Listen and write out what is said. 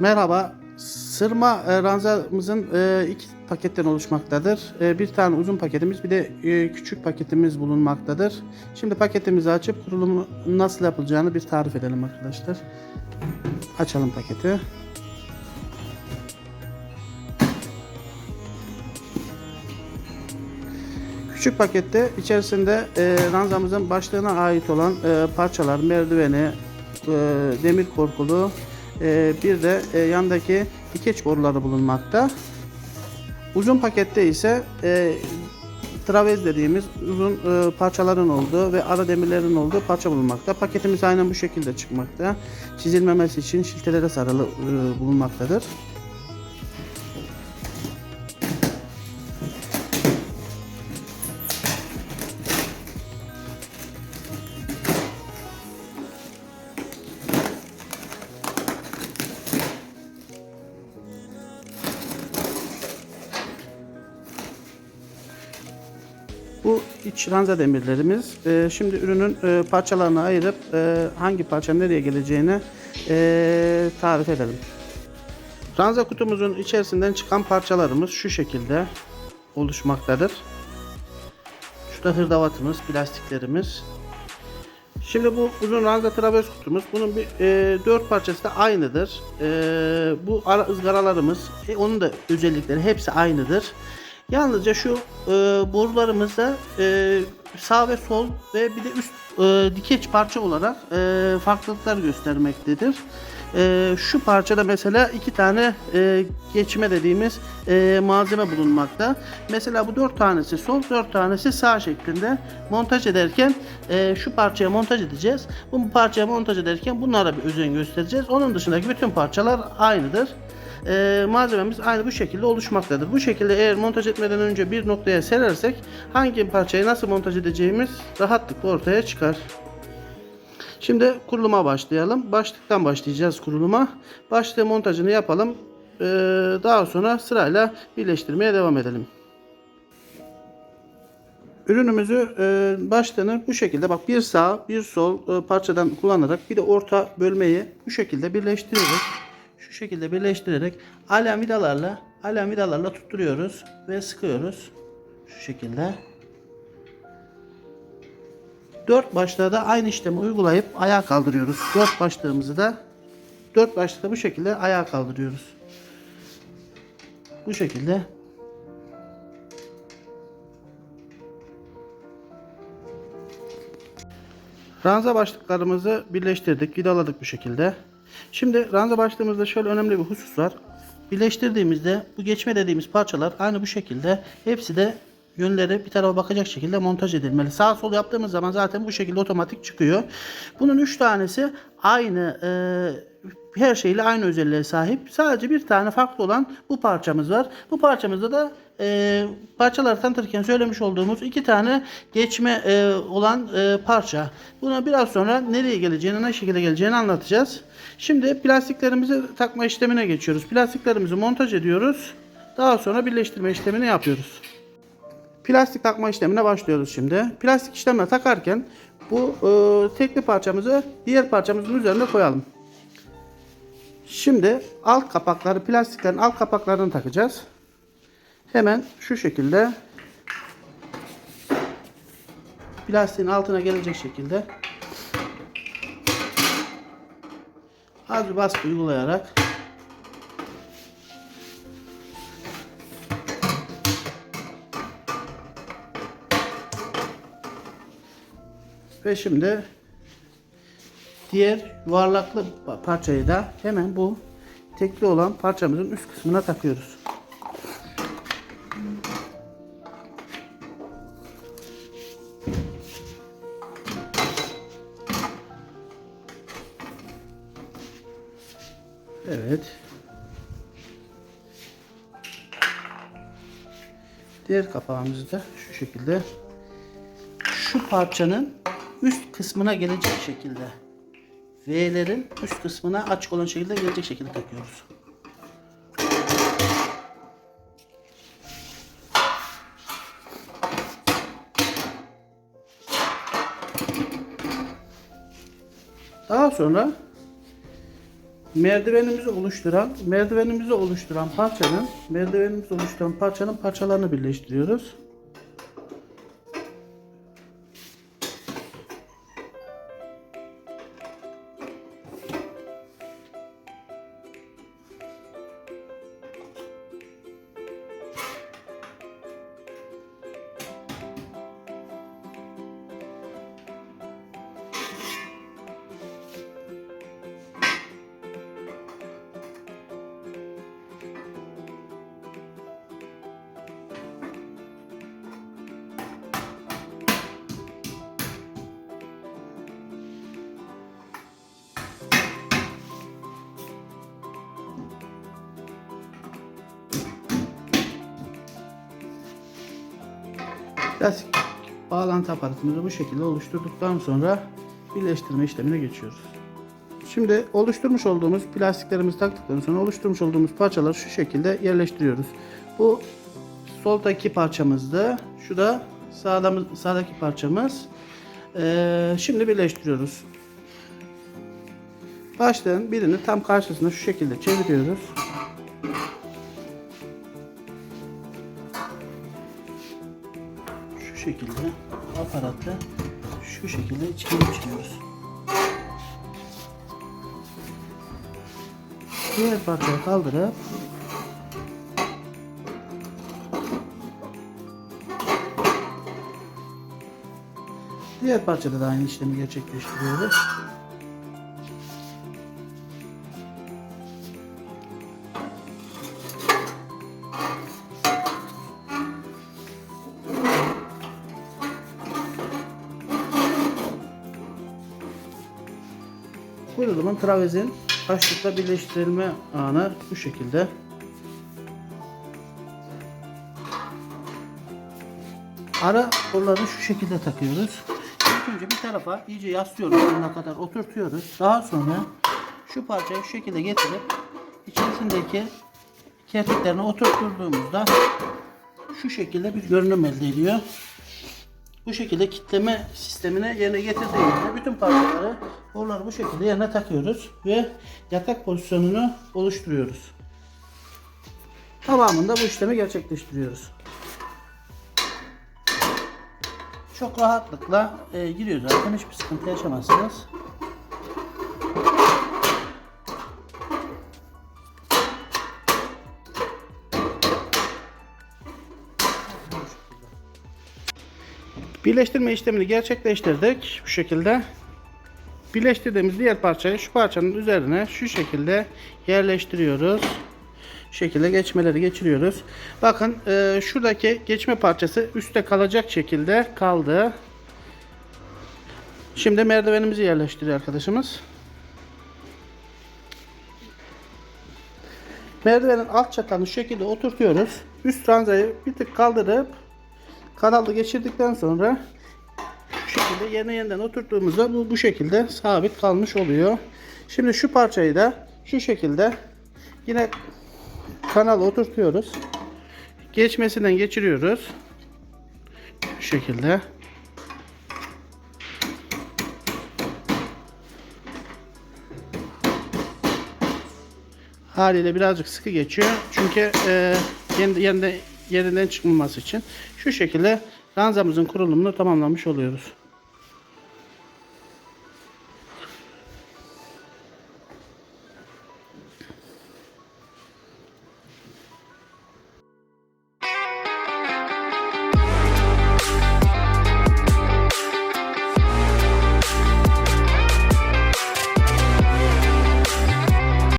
Merhaba. Sırma e, ranzamızın e, iki paketten oluşmaktadır. E, bir tane uzun paketimiz bir de e, küçük paketimiz bulunmaktadır. Şimdi paketimizi açıp kurulumu nasıl yapılacağını bir tarif edelim arkadaşlar. Açalım paketi. Küçük pakette içerisinde e, ranzamızın başlığına ait olan e, parçalar, merdiveni, e, demir korkulu, e, bir de e, yandaki dikeç boruları bulunmakta. Uzun pakette ise e, travez dediğimiz uzun e, parçaların olduğu ve ara demirlerin olduğu parça bulunmakta. Paketimiz aynen bu şekilde çıkmakta. Çizilmemesi için şiltelere sarılı e, bulunmaktadır. Bu iç ranza demirlerimiz. Ee, şimdi ürünün e, parçalarını ayırıp e, hangi parça nereye geleceğini e, tarif edelim. Ranza kutumuzun içerisinden çıkan parçalarımız şu şekilde oluşmaktadır. Şurada hırdavatımız, plastiklerimiz. Şimdi bu uzun ranza trapez kutumuz. Bunun bir e, dört parçası da aynıdır. E, bu ara ızgaralarımız, e, onun da özellikleri hepsi aynıdır. Yalnızca şu e, borularımızda e, sağ ve sol ve bir de üst e, dikeç parça olarak e, farklılıklar göstermektedir. E, şu parçada mesela iki tane e, geçme dediğimiz e, malzeme bulunmakta. Mesela bu dört tanesi sol, dört tanesi sağ şeklinde montaj ederken e, şu parçaya montaj edeceğiz. Bu parçaya montaj ederken bunlara bir özen göstereceğiz. Onun dışındaki bütün parçalar aynıdır. E, malzememiz aynı bu şekilde oluşmaktadır. Bu şekilde eğer montaj etmeden önce bir noktaya serersek hangi parçayı nasıl montaj edeceğimiz rahatlıkla ortaya çıkar. Şimdi kuruluma başlayalım. Başlıktan başlayacağız kuruluma. Başlığı montajını yapalım. Ee, daha sonra sırayla birleştirmeye devam edelim. Ürünümüzü e, başlığını bu şekilde bak bir sağ bir sol e, parçadan kullanarak bir de orta bölmeyi bu şekilde birleştiriyoruz. Şu şekilde birleştirerek alem vidalarla tutturuyoruz ve sıkıyoruz. Şu şekilde. Dört başlığa da aynı işlemi uygulayıp ayağa kaldırıyoruz. Dört başlığımızı da dört başlığı da bu şekilde ayağa kaldırıyoruz. Bu şekilde Ranza başlıklarımızı birleştirdik, vidaladık bu şekilde. Şimdi ranza başlığımızda şöyle önemli bir husus var. Birleştirdiğimizde bu geçme dediğimiz parçalar aynı bu şekilde hepsi de yönleri bir tarafa bakacak şekilde montaj edilmeli. Sağ sol yaptığımız zaman zaten bu şekilde otomatik çıkıyor. Bunun 3 tanesi aynı e, her şeyle aynı özelliğe sahip. Sadece bir tane farklı olan bu parçamız var. Bu parçamızda da e, parçaları tanıtırken söylemiş olduğumuz iki tane geçme e, olan e, parça. Buna biraz sonra nereye geleceğini, ne şekilde geleceğini anlatacağız. Şimdi plastiklerimizi takma işlemine geçiyoruz. Plastiklerimizi montaj ediyoruz. Daha sonra birleştirme işlemini yapıyoruz. Plastik takma işlemine başlıyoruz şimdi. Plastik işlemine takarken bu e, tekli parçamızı diğer parçamızın üzerine koyalım. Şimdi alt kapakları, plastiklerin alt kapaklarını takacağız. Hemen şu şekilde plastiğin altına gelecek şekilde az bir baskı uygulayarak ve şimdi diğer yuvarlaklı parçayı da hemen bu tekli olan parçamızın üst kısmına takıyoruz. Evet. Diğer kapağımızı da şu şekilde şu parçanın üst kısmına gelecek şekilde V'lerin üst kısmına açık olan şekilde gelecek şekilde takıyoruz. Daha sonra merdivenimizi oluşturan, merdivenimizi oluşturan parçanın, merdivenimizi oluşturan parçanın parçalarını birleştiriyoruz. Plastik bağlantı aparatımızı bu şekilde oluşturduktan sonra birleştirme işlemine geçiyoruz. Şimdi oluşturmuş olduğumuz plastiklerimizi taktıktan sonra oluşturmuş olduğumuz parçaları şu şekilde yerleştiriyoruz. Bu soldaki parçamızdı. Şu da sağda, sağdaki parçamız. Ee, şimdi birleştiriyoruz. Başlığın birini tam karşısına şu şekilde çeviriyoruz. Şu şekilde aparatla şu şekilde içine geçiriyoruz. Diğer parçayı kaldırıp Diğer parçada da aynı işlemi gerçekleştiriyoruz. Kuyruğumun travezin başlıkla birleştirilme anı bu şekilde. Ara kollarını şu şekilde takıyoruz. İlk önce bir tarafa iyice yaslıyoruz sonuna kadar oturtuyoruz. Daha sonra şu parçayı şu şekilde getirip içerisindeki kerpiklerini oturtturduğumuzda şu şekilde bir görünüm elde ediyor. Bu şekilde kitleme sistemine yerine getirdiğimizde bütün parçaları boruları bu şekilde yerine takıyoruz ve yatak pozisyonunu oluşturuyoruz. Tamamında bu işlemi gerçekleştiriyoruz. Çok rahatlıkla e, giriyor zaten hiçbir sıkıntı yaşamazsınız. Birleştirme işlemini gerçekleştirdik bu şekilde. Birleştirdiğimiz diğer parçayı şu parçanın üzerine şu şekilde yerleştiriyoruz. Şu şekilde geçmeleri geçiriyoruz. Bakın e, şuradaki geçme parçası üstte kalacak şekilde kaldı. Şimdi merdivenimizi yerleştiriyor arkadaşımız. Merdivenin alt çatalını şu şekilde oturtuyoruz. Üst ranzayı bir tık kaldırıp kanalı geçirdikten sonra şu şekilde yerine yeniden oturttuğumuzda bu bu şekilde sabit kalmış oluyor. Şimdi şu parçayı da şu şekilde yine kanala oturtuyoruz. Geçmesinden geçiriyoruz. Şu şekilde. Haliyle birazcık sıkı geçiyor. Çünkü e, yerinde, yerinden çıkmaması için şu şekilde ranzamızın kurulumunu tamamlamış oluyoruz.